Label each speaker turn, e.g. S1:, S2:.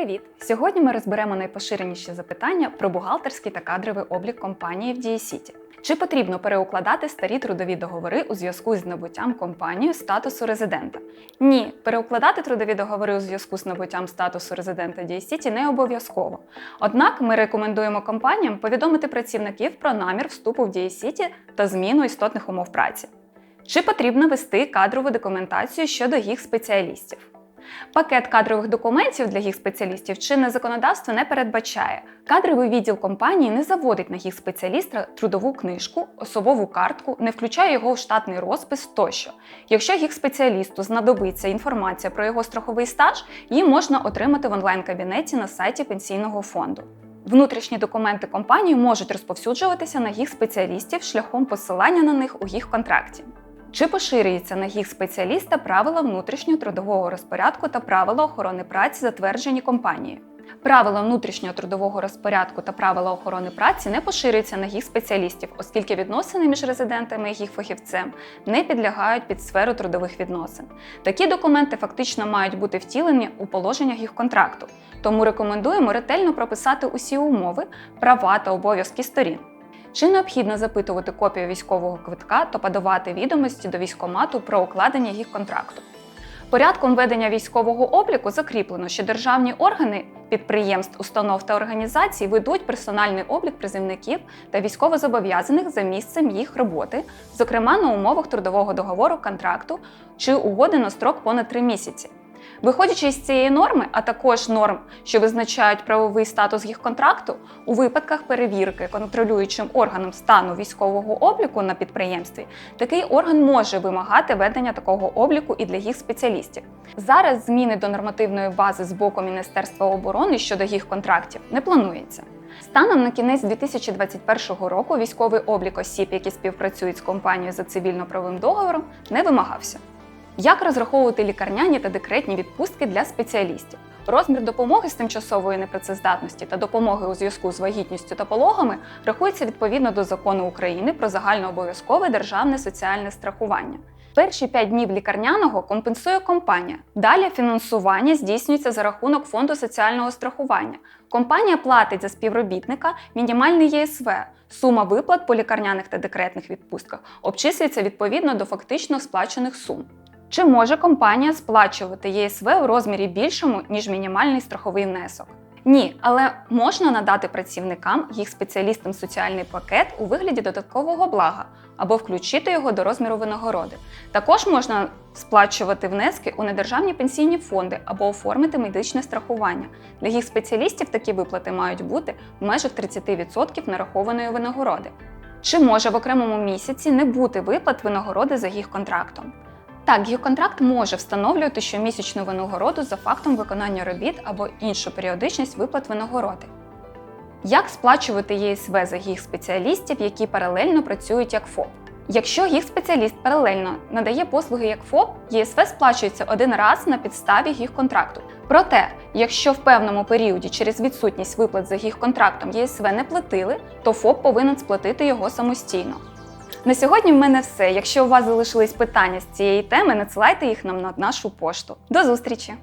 S1: Привіт! Сьогодні ми розберемо найпоширеніші запитання про бухгалтерський та кадровий облік компанії в Дієсіті. Чи потрібно переукладати старі трудові договори у зв'язку з набуттям компанією статусу резидента? Ні, переукладати трудові договори у зв'язку з набуттям статусу резидента Дієсіті не обов'язково. Однак ми рекомендуємо компаніям повідомити працівників про намір вступу в Дієсіті та зміну істотних умов праці. Чи потрібно вести кадрову документацію щодо їх спеціалістів? Пакет кадрових документів для їх спеціалістів чинне законодавство не передбачає. Кадровий відділ компанії не заводить на їх спеціаліста трудову книжку, особову картку, не включає його в штатний розпис тощо. Якщо їх спеціалісту знадобиться інформація про його страховий стаж, її можна отримати в онлайн-кабінеті на сайті пенсійного фонду. Внутрішні документи компанії можуть розповсюджуватися на їх спеціалістів шляхом посилання на них у їх контракті. Чи поширюється на їх спеціаліста правила внутрішнього трудового розпорядку та правила охорони праці, затверджені компанією? Правила внутрішнього трудового розпорядку та правила охорони праці не поширюються на їх спеціалістів, оскільки відносини між резидентами і їх фахівцем не підлягають під сферу трудових відносин. Такі документи фактично мають бути втілені у положеннях їх контракту, тому рекомендуємо ретельно прописати усі умови, права та обов'язки сторін. Чи необхідно запитувати копію військового квитка та подавати відомості до військомату про укладення їх контракту? Порядком ведення військового обліку закріплено, що державні органи підприємств, установ та організацій ведуть персональний облік призивників та військовозобов'язаних за місцем їх роботи, зокрема на умовах трудового договору, контракту чи угоди на строк понад три місяці. Виходячи з цієї норми, а також норм, що визначають правовий статус їх контракту, у випадках перевірки контролюючим органом стану військового обліку на підприємстві, такий орган може вимагати ведення такого обліку і для їх спеціалістів. Зараз зміни до нормативної бази з боку Міністерства оборони щодо їх контрактів не планується. Станом на кінець 2021 року військовий облік осіб, які співпрацюють з компанією за цивільно-правовим договором, не вимагався. Як розраховувати лікарняні та декретні відпустки для спеціалістів? Розмір допомоги з тимчасової непрацездатності та допомоги у зв'язку з вагітністю та пологами рахується відповідно до закону України про загальнообов'язкове державне соціальне страхування. Перші 5 днів лікарняного компенсує компанія. Далі фінансування здійснюється за рахунок фонду соціального страхування. Компанія платить за співробітника мінімальний ЄСВ. Сума виплат по лікарняних та декретних відпустках обчислюється відповідно до фактично сплачених сум. Чи може компанія сплачувати ЄСВ у розмірі більшому, ніж мінімальний страховий внесок? Ні, але можна надати працівникам їх спеціалістам соціальний пакет у вигляді додаткового блага або включити його до розміру винагороди. Також можна сплачувати внески у недержавні пенсійні фонди або оформити медичне страхування. Для їх спеціалістів такі виплати мають бути в межах 30% нарахованої винагороди. Чи може в окремому місяці не бути виплат винагороди за їх контрактом? Так, їх контракт може встановлювати щомісячну винагороду за фактом виконання робіт або іншу періодичність виплат винагороди. Як сплачувати ЄСВ за їх спеціалістів, які паралельно працюють як ФОП? Якщо їх спеціаліст паралельно надає послуги як ФОП, ЄСВ сплачується один раз на підставі їх контракту. Проте, якщо в певному періоді через відсутність виплат за їх контрактом ЄСВ не платили, то ФОП повинен сплатити його самостійно. На сьогодні в мене все. Якщо у вас залишились питання з цієї теми, надсилайте їх нам на нашу пошту. До зустрічі!